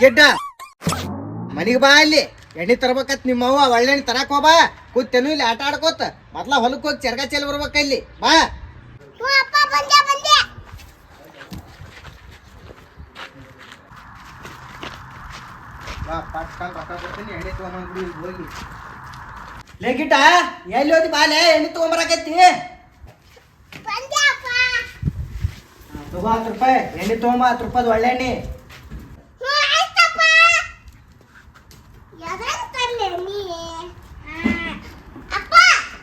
ಗಿಡ್ಡ. ಮನಿಗೆ ಬಾ ಅಲ್ಲಿ. ಎಣ್ಣೆ ತರ್ಬೇಕತ್ ನಿಮ್ಮ ಅವ್ವ ಒಳ್ಳೆ ಎಣ್ಣೆ ತರಾಕ್ ಹೋಬಾ ಕೂತೇನು ಇಲ್ಲಿ ಆಟ ಆಡ್ಕೋತ. ಮೊದ್ಲ ಹೊಲಕ್ಕೆ ಹೋಗಿ ಚರ್ಗ ಚೆಲ್ ಬರ್ಬೇಕ ಇಲ್ಲಿ ಬಾ. ಅಪ್ಪ ಬಂದೆ ಬಂದೆ. ಬಾ ಪಟ್ ಕಾಲ್ ರೊಕ್ಕ ಎಣ್ಣೆ ತಗೊಂಬಂದ್ಬಿಡಿ ಇಲ್ಲಿ ಹೋಗಿ. ಲೇ ಗಿಡ್ಡ ಎಲ್ಲಿ ಹೋದಿ ಬಾಲೆ ಎಣ್ಣೆ ಅಪ್ಪ. ತಗೋ ಹತ್ತು ರೂಪಾಯಿ. ಎಣ್ಣೆ ತಗೊಂಬ ಹತ್ತು ರೂಪಾಯಿ ಒಳ್ಳೆ ಎಣ್ಣೆ ಹ್ಞೂ ಆಯ್ತಪ್ಪ ಯಾವ್ದ್ರಾಗ ತರ್ಲೆ ನೀ ಆ, ಅಪ್ಪ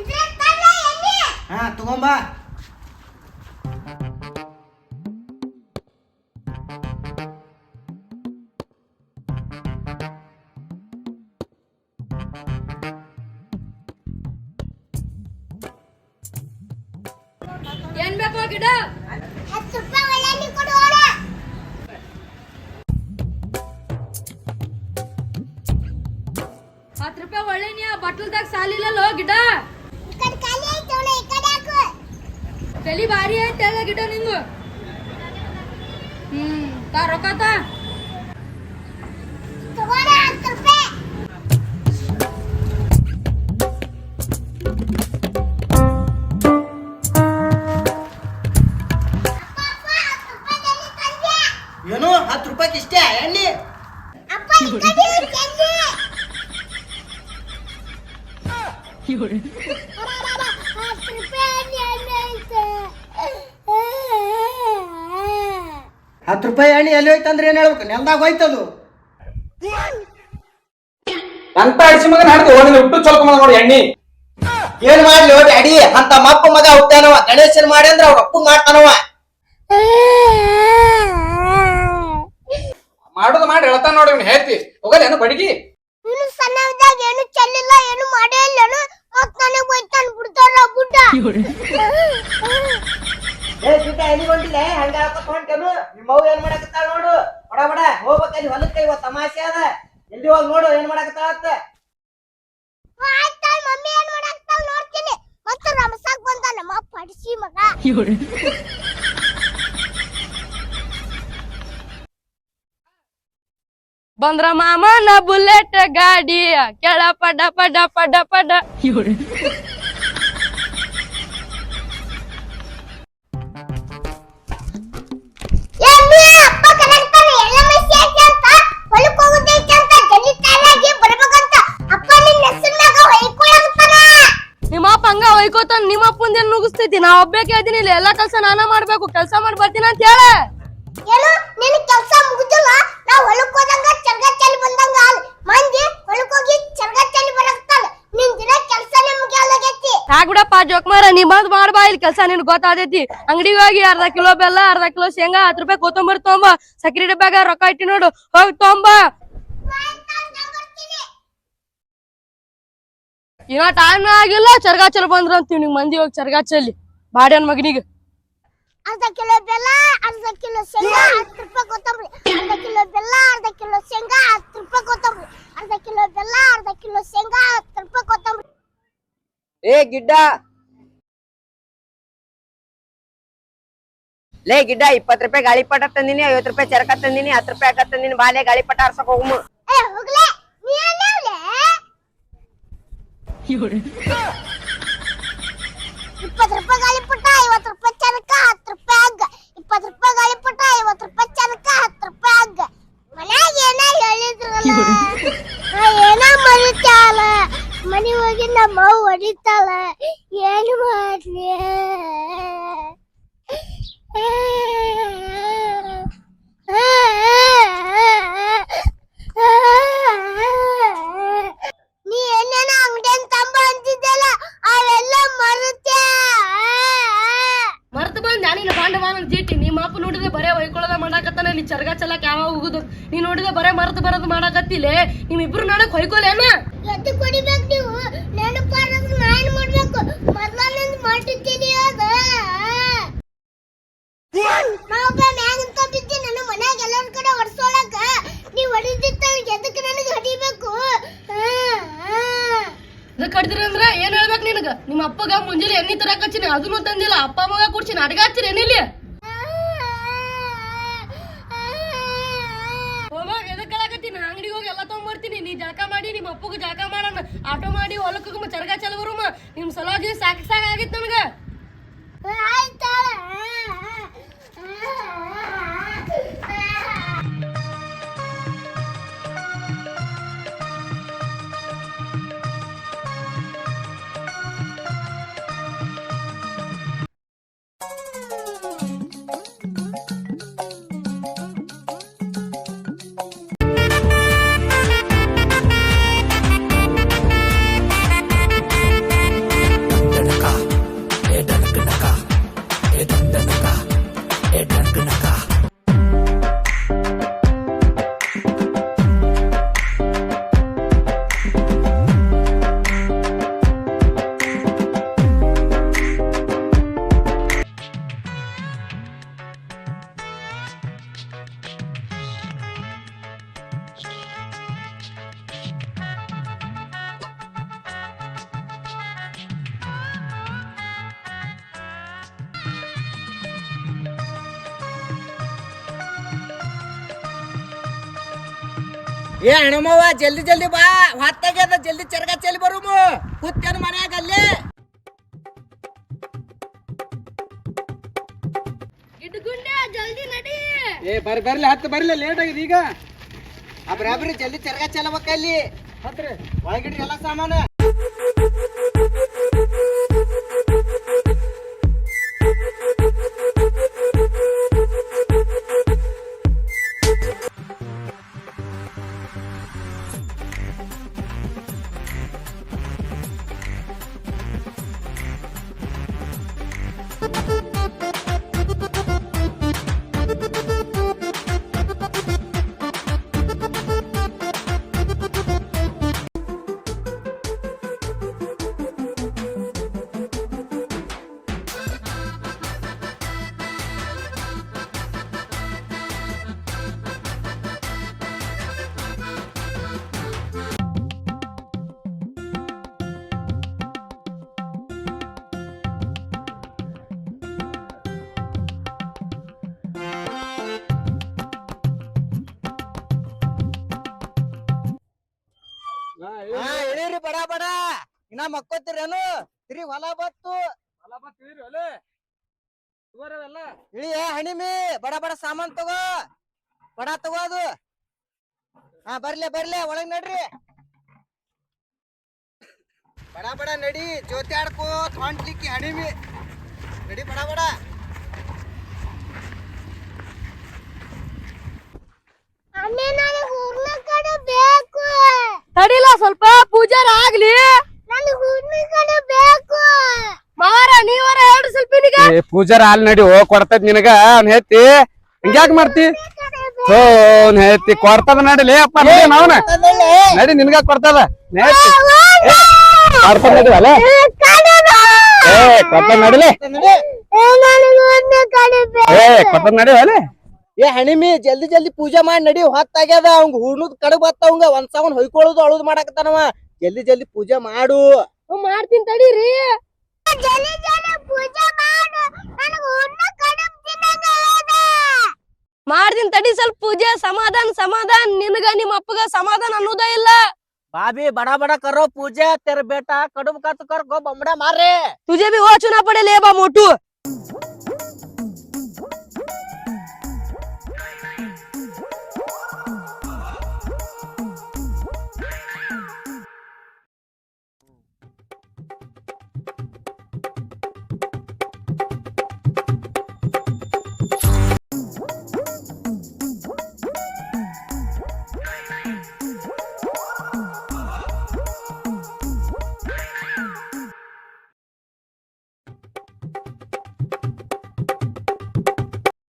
ಇದ್ರಾಗ ತರ್ಲೆ ಎಣ್ಣೆ ಹಾ ತಗೊಂಬ ಏನ್ ಬೇಕು ಗಿಡ? ಹತ್ತು ರೂಪಾಯಿ ಒಳ್ಳೆ ಎಣ್ಣೆ ಕೊಡು ಹೋಳ ಹತ್ತು ರೂಪಾಯಿ ಒಳ್ಳೆ ನೀ ಬಟ್ಲದಾಗ ಸಾಲಿಲ್ಲಲ್ಲೋ ಗಿಡ ಈ ಕಡೆ ಖಾಲಿ ಐತೆ ಹೋಳ ಈ ಕಡೆ ಹಾಕು ತಲಿ ಭಾರಿ ಐತೆ ಅಲ್ಲ ಗಿಡ ನಿಂದು ಹ್ಮ್ ತಾ ರೊಕ್ಕ ತಾ ತಗೋಣ ಹತ್ತು ರೂಪಾಯಿ ಅಪ್ಪ, ಅಪ್ಪ, ಹತ್ತು ರೂಪಾಯಿ ಎಣ್ಣೆ ತಂದೆ. ಏನು ಹತ್ತು ರೂಪಾಯಿಗೆ ಇಷ್ಟೇ ಎಣ್ಣೆ ಅಪ್ಪ ಈ ಕಡೆ ಐತೆ ಎಣ್ಣೆ. ಹತ್ತು ರೂಪಾಯಿ ಎಣ್ಣೆ ಐತೆ. ಹತ್ತು ರೂಪಾಯಿ ಎಣ್ಣೆ ಎಲ್ಲಿ ಹೋಯ್ತು ಅಂದ್ರೆ ಏನ್ ಹೇಳ್ಬೇಕು? ನೆಲ್ದಾಗ ಹೋಯ್ತದು. ಅಂತ ಅಡಿಸಿ ಮಗನ ಹಾಡ್ದು ಹೋಗಿ ಹುಟ್ಟು ಚೊಲ್ಕ ಮಗ ನೋಡಿ ಎಣ್ಣಿ. ಏನ್ ಮಾಡ್ಲಿ ಹೋಗಿ ಅಡಿ ಅಂತ ಮಪ್ಪ ಮಗ ಹುಟ್ಟಾನವ ಗಣೇಶನ್ ಮಾಡಿ ಅಂದ್ರೆ ಅವ್ರ ಅಪ್ಪು ಮಾಡ್ತಾನವ. ಮಾಡೋದು ಮಾಡಿ ಹೇಳ್ತಾನ ನೋಡಿ ಇವ್ನು ಹೇಳ್ತಿ. ಹೋಗಲೇನು ಬಡಿಗಿ? ಸಣ್ಣದಾಗ ಏನು ಚೆಲ್ಲಿಲ್ಲ ಏನು ಮಾಡೇ ಇಲ್ಲನು ಮತ್ ನನಗ್ ಬೈತಾನ ಬಿಡ್ತಾರ ಬುಡ್ಡ. ಏ ಗಿಡ್ಡ ಎಲ್ಲಿ ಹೊಂಟಿಲ್ಲ ಹಂಗ ಹಾಕೋತ ಹೊಂಟೇನು ನಿಮ್ಮ ಅವ್ವ ಏನ್ ಮಾಡಕತ್ತಾಳ ನೋಡು. ಬಡ ಬಡ. ಹೊಲಕ್ಕ ತಮಾಷೆ ಅದ. ಎಲ್ಲಿ ಹೋಗಿ ನೋಡು ಏನ್ ಮಾಡಕತ್ತಾಳ ಅಂತ. ಬಂದ್ರ ಮಾಮನ ಬುಲೆಟ್ ಗಾಡಿ. ಕೆಳ ಪಡ ಪಡ ಪಡ ಪಡ. ಒಯ್ಕೋತಾನ ನಿಮ್ಮ ಅಪ್ಪಂದ ಏನ್ ನುಗ್ಸ್ತೈತಿ ನಾ ಒಬ್ಬಕ್ಕೆ ಇದೀನಿ ಇಲ್ಲಿ. ಎಲ್ಲಾ ಕೆಲಸ ನಾನ ಮಾಡ್ಬೇಕು. ಕೆಲಸ ಮಾಡಿ ಬರ್ತೀನಿ ಅಂತ ಹೇಳ. ಏನು? ನಿನ್ನ ಕೆಲಸ ಮುಗಿದಿಲ್ಲ? ನಾ ಹೊಲಕ್ ಹೋದಂಗ ಚರ್ಗ ಚಲಿ ಬಂದಂಗ ಆಲ್. ಮಂದಿ ಹೊಲಕ್ ಹೋಗಿ ಚರ್ಗ ಚಲಿ ಬರಕ್ತಾನ ನಿನ್ ದಿನ ಕೆಲಸನೇ ಮುಗಿಯಲಾಗೈತಿ ಯಾಕ್ ಬಿಡಪ್ಪ ಜೋಕ್ ಮಾರ. ನೀ ಬಂದ್ ಮಾಡ್ಬಾ. ಇಲ್ಲಿ ಕೆಲಸ ನಿನ್ ಗೊತ್ತಾದೈತಿ. ಅಂಗಡಿಗೆ ಹೋಗಿ ಅರ್ಧ ಕಿಲೋ ಬೆಲ್ಲ ಅರ್ಧ ಕಿಲೋ ಶೇಂಗಾ ಹತ್ತು ರೂಪಾಯಿ ಕೊತ್ತಂಬರಿ ತೊಂಬ. ಸಕ್ರಿ ಡಬ್ಯಾಗ ರೊಕ್ಕ ಇಟ್ಟಿ ನೋಡು. ಹೋಗಿ ತೊಂಬ. ಇನ್ನ ಟೈಮ್ ಆಗಿಲ್ಲ ಚರ್ಗಾಚಲ್ ಬಂದ್ರ ಅಂತೀವಿ ನಿಮ್ ಮಂದಿ ಹೋಗಿ ಚರ್ಗಾಚಲ್ಲಿ ಬಾಡ್ಯನ್ ಬಾಡ್ಯಾನ್ ಮಗನಿಗೆ. ಅರ್ಧ ಕಿಲೋ ಬೆಲ್ಲ ಅರ್ಧ ಕಿಲೋ ಶೇಂಗಾ ಹತ್ತು ರೂಪಾಯಿ ಕೊತ್ತಂಬರಿ. ಅರ್ಧ ಕಿಲೋ ಬೆಲ್ಲ ಅರ್ಧ ಕಿಲೋ ಶೇಂಗಾ ಹತ್ತು ರೂಪಾಯಿ ಕೊತ್ತಂಬರಿ. ಅರ್ಧ ಕಿಲೋ ಬೆಲ್ಲ ಅರ್ಧ ಕಿಲೋ ಶೇಂಗಾ ಹತ್ತು ರೂಪಾಯಿ ಕೊತ್ತಂಬರಿ. ಏ ಗಿಡ್ಡ. ಲೇ ಗಿಡ್ಡ ಇಪ್ಪತ್ ರೂಪಾಯಿ ಗಾಳಿಪಟ ತಂದಿನಿ ಐವತ್ ರೂಪಾಯಿ ಚರಕ ತಂದಿನಿ ಹತ್ತು ರೂಪಾಯಿ ಹಾಕ ತಂದಿನಿ ಬಾಲೆ ಗಾಳಿಪಟ ಆರ್ಸಕ್ ಹೋಗು ಏ ಹೋಗ್ಲೆ ನೀ ಎಲ್ಲವ್ಲೆ ಇಪ್ಪತ್ತು ರೂಪಾಯಿ ಗಾಳಿಪಟ ಐವತ್ತು ರೂಪಾಯಿ ಚರಕ ಹತ್ತು ರೂಪಾಯಿ ಹಗ್ಗ ಇಪ್ಪತ್ತು ರೂಪಾಯಿ ಗಾಳಿಪಟ ಐವತ್ತು ರೂಪಾಯಿ ಚರಕ ಹತ್ತು ರೂಪಾಯಿ ಹಗ್ಗ ಮನ್ಯಾಗ ಏನ ಹೇಳಿದ್ರಲ್ಲ ನಾ ಏನ ಮರಿತಾಳ ಮನಿ ಹೋಗಿ ನಮ್ಮ ಅವ್ವ ಹೊಡಿತಾಳ ಏನು ಮಾಡ್ಲಿ ಮುಂಜಾನೆ ಎಣ್ಣೆ ತರಕ್ ಹಚ್ಚಿನಿ, ಅದನ್ನು ತಂದಿಲ್ಲ. ಅಪ್ಪ ಮಗ ಕುರ್ಚಿನ ಅಡಗ ಹಚ್ಚಿನ ಎಣ್ಣಿಲಿ. ಹೋಮಾಗ ಎದಕ್ ಕಳಕತ್ತೀನಿ ಅಂಗಡಿಗೆ ಹೋಗಿ ಎಲ್ಲ ತಗೊಂಡ್ಬರ್ತೀನಿ ನೀ ಜಾಕ ಮಾಡಿ, ನಿಮ್ಮ ಅಪ್ಪಗೂ ಜಾಕ ಮಾಡೋಣ. ಆಟೋ ಮಾಡಿ, ಹೊಲಕ್ಕೆ ಚರಗ ಚಲವರುಮ. ನಿಮ್ ಸಲವಾಗಿ ಸಾಕಿ ಸಾಕಾಗಿತ್ತು ಏ ಹಣಮವ್ವ ಜಲ್ದಿ ಜಲ್ದಿ ಬಾ. ಹೊತ್ತಾಗ್ಯದ ಜಲ್ದಿ ಚರ್ಗ ಚೆಲ್ಲಿ ಬರುಮು. ಕೂತ್ತೇನು ಮನ್ಯಾಗ ಅಲ್ಲಿ. ಜಲ್ದಿ ನಡಿ. ಏ ಬರ್ ಬರ್ಲಿ ಹತ್ತು ಬರ್ಲಿ ಲೇಟ್ ಆಗಿದೆ ಈಗ. ಅಬ್ರಾಬ್ರಿ ಜಲ್ದಿ ಚರ್ಗ ಚೆಲ್ಲಬೇಕಲ್ಲಿ ಹತ್ರಿ ಒಳಗಿಡ್ರಿ ಎಲ್ಲ ಸಾಮಾನು. ಬಡ ಇನ್ನ ಮಕ್ಕೋತಿರೇನು? ತಿರಿ ಹೊಲ ಬತ್ತು. ಇಳಿ ಏ ಹಣಿಮಿ ಬಡ ಬಡ ಸಾಮಾನ್ ತಗೋ. ಬಡ ತಗೋ ಅದು. ಹಾ ಬರ್ಲೆ ಬರ್ಲೆ ಒಳಗ್ ನಡ್ರಿ. ಬಡ ಬಡ ನಡಿ ಜ್ಯೋತಿ ಆಡ್ಕೋ ಹೊಂಟ್ಲಿಕ್ಕಿ ಹಣಿಮಿ. ನಡಿ ಬಡ ಬಡ. ಅಣ್ಣ ನನಗೆ ಹೋಗ್ಲಕ್ಕ ಕಡೆ ಬೇಕು. ತಡಿಲ ಸ್ವಲ್ಪ ಪೂಜಾರ ಆಗ್ಲಿ. ಮಾರ ನೀವರ ಹೇಳ್ರಿ ಸ್ವಲ್ಪ ಪೂಜಾರ ಅಲ್ಲಿ ನಡಿ ಹೋಗ್ ಕೊಡ್ತದ ನಿನಗ ಅವ್ನ ಹೇತಿ ಹಿಂಗ್ಯಾಕ್ ಮಾಡ್ತಿ? ಹೋ ಹೇತಿ ಹೇಳ್ತಿ ಕೊಡ್ತದ ನಡಿಲಿ ಅಪ್ಪ ಅವನ ನಡಿ ನಿನಗ ಕೊಡ್ತದ. ನೇತಿ ಏ ಕೊಡ್ತದ ನಡಿಲಿ ಏ ಕೊಡ್ತದ ನಡಿವಲ್ಲ ಏ ಹಣಿಮಿ ಜಲ್ದಿ ಜಲ್ದಿ ಪೂಜೆ ಮಾಡಿ ನಡಿ ಹೊತ್ತಾಗ್ಯದ ಅವಂಗ ಹೂರ್ಣದ್ ಬತ್ತ ಅವಂಗ ಒಂದ್ ಸಾವನ್ ಹೊಯ್ಕೊಳ್ಳೋದು ಅಳೋದು ಮಾಡಾಕತ್ತಾನವ. ಜಲ್ದಿ ಜಲ್ದಿ ಪೂಜೆ ಮಾಡು. ಮಾಡ್ತೀನಿ ತಡೀರಿ ಮಾಡ್ತೀನಿ ತಡಿ ಸ್ವಲ್ಪ ಪೂಜೆ ಸಮಾಧಾನ ಸಮಾಧಾನ. ನಿನ್ಗ ನಿಮ್ಮ ಅಪ್ಪಗ ಸಮಾಧಾನ ಅನ್ನೋದೇ ಇಲ್ಲ. ಬಾಬಿ ಬಡ ಬಡ ಕರೋ ಪೂಜೆ ತೆರ ಬೇಟ ಕಡುಬು ಕತ್ ಕರ್ ಬಂಬಡ ಬೊಂಬಡ ಮಾರ್ರೆ. ತುಜೆ ಬಿ ಓ ಚುನಾಪಡೆ ಲೇ ಬಾ ಮೋಟು.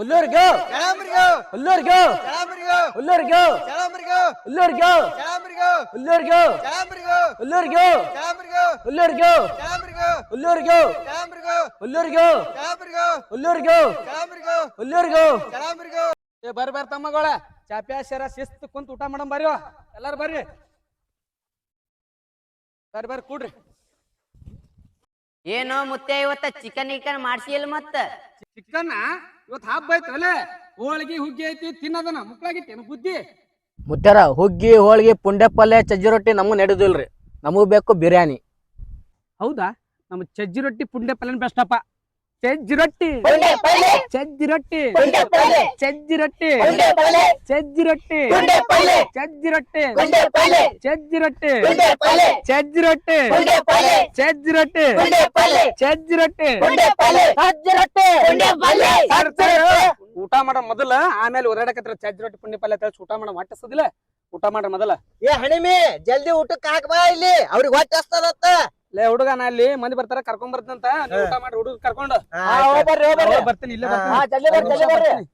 ಹುಲ್ಲೂರ್ಗೋ ಹುಲ್ಲೂರ್ಗೋ ಹುಲ್ಲೂರ್ಗೋ ಹುಲ್ಲೂರ್ಗೋ ಹುಲ್ಲೂರ್ಗೋ ಹುಲ್ಲೂರ್ಗೋ ಹುಲ್ಲೂರ್ಗೋ ಹುಲ್ಲೂರ್ಗೋ ಹುಲ್ಲೂರ್ಗೋ ಹುಲ್ಲೂರ್ಗೋ ಹುಲ್ಲೂರ್ಗೋ ಏ ಬರ್ರಿ ಬರ್ರಿ ತಮ್ಮಗಳ ಚಾಪ್ಯಾಶರ ಶಿಸ್ತು ಕುಂತ ಊಟ ಮಾಡಮ್ ಬರ್ರಿ ಎಲ್ಲಾರು ಬರ್ರಿ ಬರ್ರಿ ಬರ್ರಿ ಕೂಡ್ರಿ ಏನೋ ಮುತ್ತೆ ಇವತ್ತ ಚಿಕನ್ ಗಿಕನ್ ಮಾಡ್ಸಿಲ್ ಮತ್ತ ಚಿಕ್ಕನ್ನ ಇವತ್ ಹಬ್ಬ ಐತಿ ಅಲ್ಲೇ. ಹೋಳಿಗೆ ಹುಗ್ಗಿ ಐತಿ ತಿನ್ನದನ ಮುಕ್ಳಾಗಿತ್ತೇನು ಬುದ್ಧಿ. ಮುತ್ಯಾರ ಹುಗ್ಗಿ ಹೋಳಿಗೆ ಪುಂಡೆ ಪಲ್ಯ ಚಜ್ಜಿ ರೊಟ್ಟಿ ನಮಗ್ ನಡೆದಿಲ್ರಿ. ನಮಗೂ ಬೇಕು ಬಿರಿಯಾನಿ. ಹೌದಾ? ನಮ್ಮ ಚಜ್ಜಿ ರೊಟ್ಟಿ ಪುಂಡೆ ಪಲ್ಯನ ಬೆಸ್ಟಪ್ಪ. ಚಜ್ಜಿ ರೊಟ್ಟಿ. ಚಜ್ಜಿ ರೊಟ್ಟಿ. ಚಜ್ಜಿ ರೊಟ್ಟಿ. ಚಜ್ಜಿ ರೊಟ್ಟಿ. ಚಜ್ಜಿ ರೊಟ್ಟಿ. ಚಜ್ಜಿ ರೊಟ್ಟಿ. ಚಜ್ಜಿ ರೊಟ್ಟಿ. ಚಜ್ಜಿ ರೊಟ್ಟಿ. ಚಜ್ಜಿ ರೊಟ್ಟಿ. ಚಜ್ಜಿ ರೊಟ್ಟಿ. ಊಟ ಮಾಡೋ ಮೊದಲ ಆಮೇಲೆ ಓಡಾಡಕತ್ರ ಚಜ್ಜಿ ರೊಟ್ಟಿ ಪುಂಡಿ ಪಲ್ಯ ತಳ್ಸಿ ಊಟ ಮಾಡೋ ಮಟ್ಟಿಸೋದಿಲ್ಲ ಊಟ ಮಾಡ್ರ ಮೊದಲ. ಏ ಹಣಿಮೆ ಜಲ್ದಿ ಊಟಕ್ಕೆ ಹಾಕ್ ಬಾ ಇಲ್ಲಿ. ಅವ್ರಿಗೆ ಹೊಟ್ಟೆ ಹಸ್ತದತ್ತ. ಲೇ ಹುಡುಗನ ಅಲ್ಲಿ ಮಂದಿ ಬರ್ತಾರ ಕರ್ಕೊಂಡ್ ಬರ್ತಂತ ಊಟ ಮಾಡಿ ಹುಡುಗ ಕರ್ಕೊಂಡು. ಬರ್ತೀನಿ ಬರ್ತೀನಿ.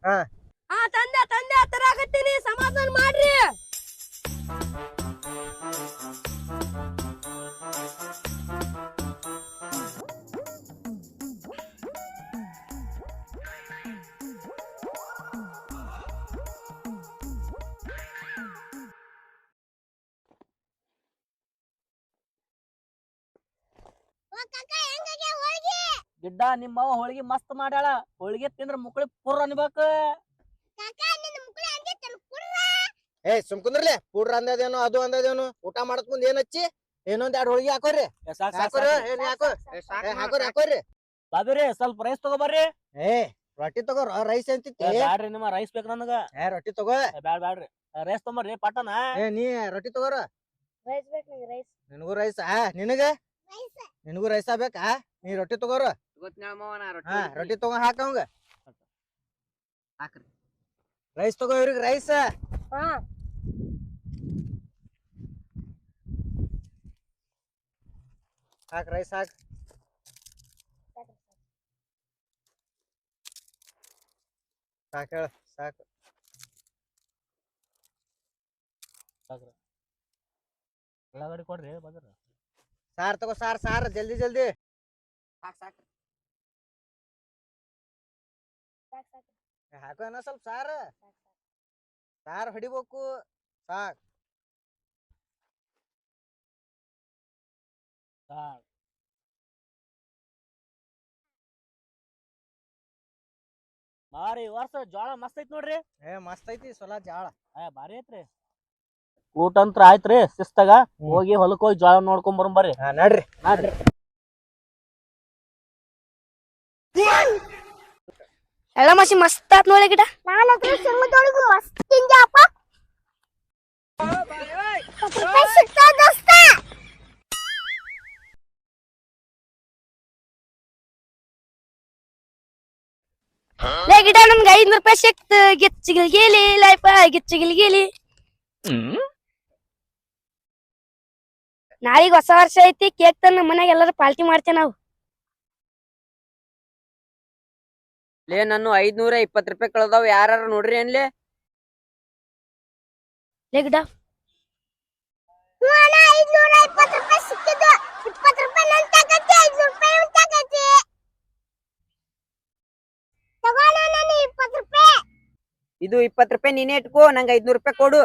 ಆ ತಂದೆ ತಂದೆ ಹತ್ತರ ಆಗತ್ತೀನಿ. ಸಮಾಧಾನ ಮಾಡ್ರಿ. ಗಿಡ್ಡ ನಿಮ್ಮ ಅವ್ವ ಹೋಳಿಗೆ ಮಸ್ತ್ ಮಾಡ್ಯಾಳ. ಹೋಳಿಗೆ ತಿಂದ್ರ ಮುಕ್ಳಿ ಪುರ್ ಅನ್ಬೇಕು. ಏ ಸುಮ್ಕುಂದ್ರಲೆ ಪೂಡ್ರ ಅಂದದೇನು ಅದು ಅಂದದೇನು ಊಟ ಮಾಡಕ್ ಮುಂದ್ ಏನ್ ಹಚ್ಚಿ? ಏನೊಂದ್ ಎರಡ್ ಹೋಳಿಗೆ ಹಾಕೋರಿ. ಹಾಕೋರಿ. ಏನ್ ಹಾಕೋ? ಏ, ಹಾಕೋರಿ ಹಾಕೋರಿ. ಬಾಬಿರಿ ಸ್ವಲ್ಪ ರೈಸ್ ತಗೋಬರ್ರಿ ಏ ರೊಟ್ಟಿ ತಗೋ ರೈಸ್ ಅಂತಿತ್ತು? ಬ್ಯಾಡ್ರಿ ನಿಮ್ಮ ರೈಸ್ ಬೇಕು ನನಗ. ಏ ರೊಟ್ಟಿ ತಗೋ. ಬ್ಯಾಡ್ ಬ್ಯಾಡ್ರಿ. ರೈಸ್ ತಗೊಂಬರ್ರಿ ಪಟ್ಟನ ಏ ನೀ ರೊಟ್ಟಿ ತಗೋರ? ರೈಸ್ ಬೇಕು ನಂಗೆ ರೈಸ್. ನಿನಗೂ ರೈಸ್? ಆ ನಿನಗ? ನಿನಗೂ ರೈಸ ಬೇಕಾ? ನೀ ರೊಟ್ಟಿ ತಗೋರ? ಹಾ ರೊಟ್ಟಿ ತಗೋ ಹಾಕ ಅವಂಗ. ಹಾಕ್ರಿ. ರೈಸ್ ತಗೋ ಇವ್ರಿಗೆ ರೈಸ್. ಹಾ. ಹಾಕ್ ರೈಸ್ ಹಾಕ್. ಸಾಕ್ ಹೇಳ ಸಾಕು. ಉಳ್ಳಾಗಡ್ಡಿ ಕೊಡ್ರಿ ಬದ್ರ ಸಾರ್ ತಗೋ ಸಾರ್ ಸಾರ್ ಜಲ್ದಿ ಜಲ್ದಿ. ಏ, ಹಾಕು ಅನ್ನ ಸ್ವಲ್ಪ ಸಾರ್. ಸಾರ್ ಹೊಡಿಬೇಕು. ಸಾಕ್. ಸಾರ್ ಬಾರಿ ವರ್ಷ ಜೋಳ ಮಸ್ತ್ ಐತಿ ನೋಡ್ರಿ. ಏ ಮಸ್ತ್ ಐತಿ ಸೊಲ ಜಾಳ ಏ ಬಾರಿ ಐತ್ರಿ. ಊಟ ಅಂತ್ರ ಆಯ್ತ್ರಿ ಶಿಸ್ತಾಗ. ಹೋಗಿ ಹೊಲಕ್ ಹೋಗಿ ಜೋಳ ನೋಡ್ಕೊಂಡ್ ಬರೋಣ ಬರ್ರಿ. ಹಾ ನಡ್ರಿ. ಮಾಡ್ರಿ ಎಲ್ಲ ಮಸಿ ಮಸ್ತ್ ಆತ್ ನೋಡಿ ಗಿಡ. ನಾನು ಅದ್ರ ಸಂಗದೊಳಗು ಮಸ್ತ್ ಹತ್ತು ರೂಪಾಯಿ ಸಿಗ್ತಾವ ದೋಸ್ತ. ಲೇ ಗಿಡ ನಮ್ಗೆ ಐದ್ನೂರು ರೂಪಾಯಿ ಸಿಕ್ತು. ಗಿಚ್ಚಿಗಿಲ್ ಗೀಲಿ ಲೈಫ ಗಿಚ್ಚಿಗಿಲ್ ಗೀಲಿ. ನಾಳಿಗ್ ಹೊಸ ವರ್ಷ ಐತಿ ಕೇಕ್ ತಂದ ಮನೆಗೆ ಮನ್ಯಾಗ ಎಲ್ಲಾರು ಪಾಲ್ಟಿ ಮಾಡ್ತೇವೆ ನಾವು. ಲೇ ನಾನು ಐದ್ನೂರ ಇಪ್ಪತ್ ರೂಪಾಯಿ ಕಳ್ದಾವ್ ಯಾರ ನೋಡ್ರಿ ಏನ್ಲೇ? ಲೇ ಗಿಡ. ರೂಪಾಯಿ ಇದು ಇಪ್ಪತ್ ರೂಪಾಯಿ ನೀನೇ ಇಟ್ಕೋ ನಂಗೆ ಐದ್ನೂರ್ ರೂಪಾಯಿ ಕೊಡು.